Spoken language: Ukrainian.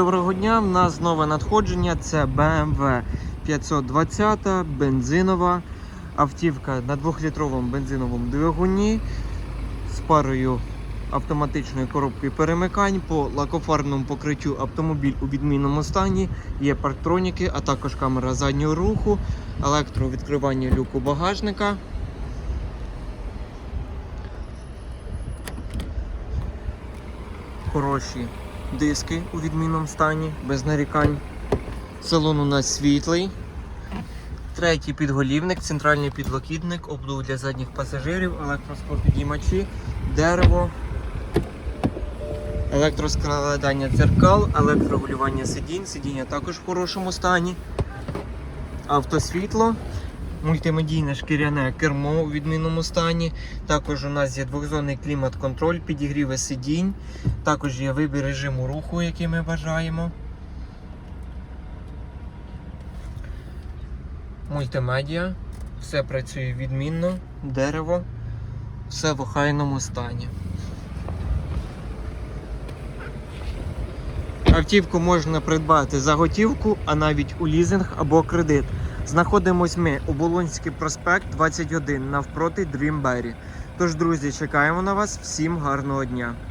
Доброго дня, в нас нове надходження. Це BMW 520 бензинова автівка на 2-літровому бензиновому двигуні з парою автоматичної коробки перемикань по лакофарбному покриттю автомобіль у відмінному стані. Є парктроніки, а також камера заднього руху, електровідкривання люку багажника. Хороші диски у відмінному стані, без нарікань. Салон у нас світлий. Третій підголівник, центральний підлокітник, обдув для задніх пасажирів, електроскопідіймачі, дерево, електроскладання дзеркал, електрорегулювання сидінь, сидіння також в хорошому стані. Автосвітло, мультимедійне шкіряне кермо у відмінному стані. Також у нас є двохзонний клімат-контроль, підігріви сидінь. Також є вибір режиму руху, який ми бажаємо. Мультимедіа. Все працює відмінно, дерево, все в охайному стані. Автівку можна придбати за готівку, а навіть у лізинг або кредит. Знаходимось ми у Болонський проспект 21 навпроти Дрімбері. Тож, друзі, чекаємо на вас. Всім гарного дня!